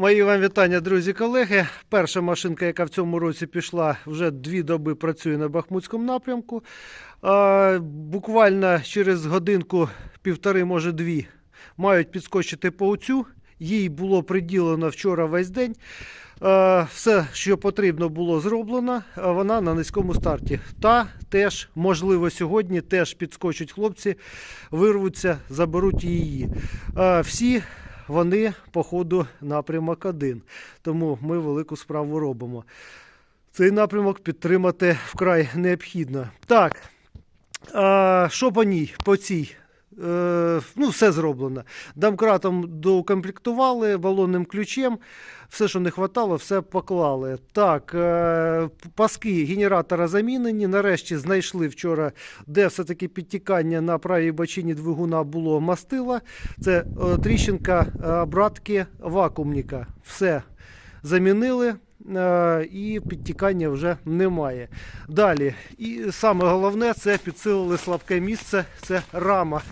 Мої вам вітання, друзі, колеги. Перша машинка, яка в цьому році пішла, вже дві доби працює на Бахмутському напрямку. Буквально через годинку, півтори, може дві, мають підскочити по оцю. Їй було приділено вчора весь день. Все, що потрібно було зроблено, вона на низькому старті. Та теж, можливо, сьогодні теж підскочать хлопці, вирвуться, заберуть її. Всі вони по ходу напрямок один. Тому ми велику справу робимо. Цей напрямок підтримати вкрай необхідно. Так, а, що по ній, по цій? Е, ну, все зроблено. Домкратом доукомплектували, балонним ключем. Все, що не вистачало, все поклали. Так, е, паски генератора замінені. Нарешті знайшли вчора, де все-таки підтікання на правій бочині двигуна було мастила. Це е, тріщинка обратки вакуумника. Все замінили. е, І підтікання вже немає. Далі, і саме головне це підсилили слабке місце, це рама.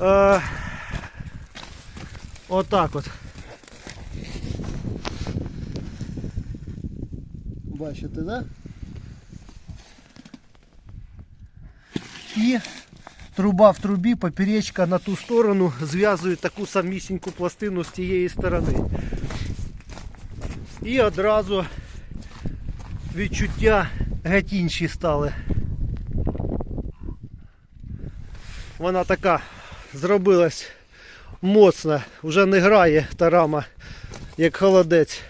Е, отак от. Бачите, да? І труба в трубі, поперечка на ту сторону зв'язує таку самісіньку пластину з тієї сторони. І одразу відчуття геть інші стали. Вона така зробилась моцна, вже не грає та рама, як холодець.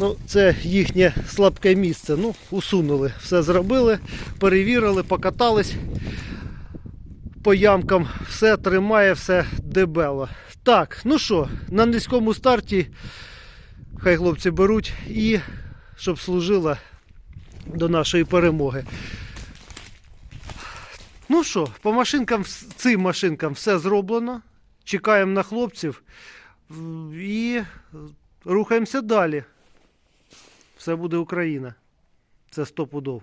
Ну, це їхнє слабке місце. Ну, усунули, все зробили, перевірили, покатались по ямкам, все тримає, все дебело. Так, ну що, на низькому старті хай хлопці беруть і щоб служила до нашої перемоги. Ну що, по машинкам, цим машинкам все зроблено. Чекаємо на хлопців і рухаємося далі. Все буде Україна. Це стопудов.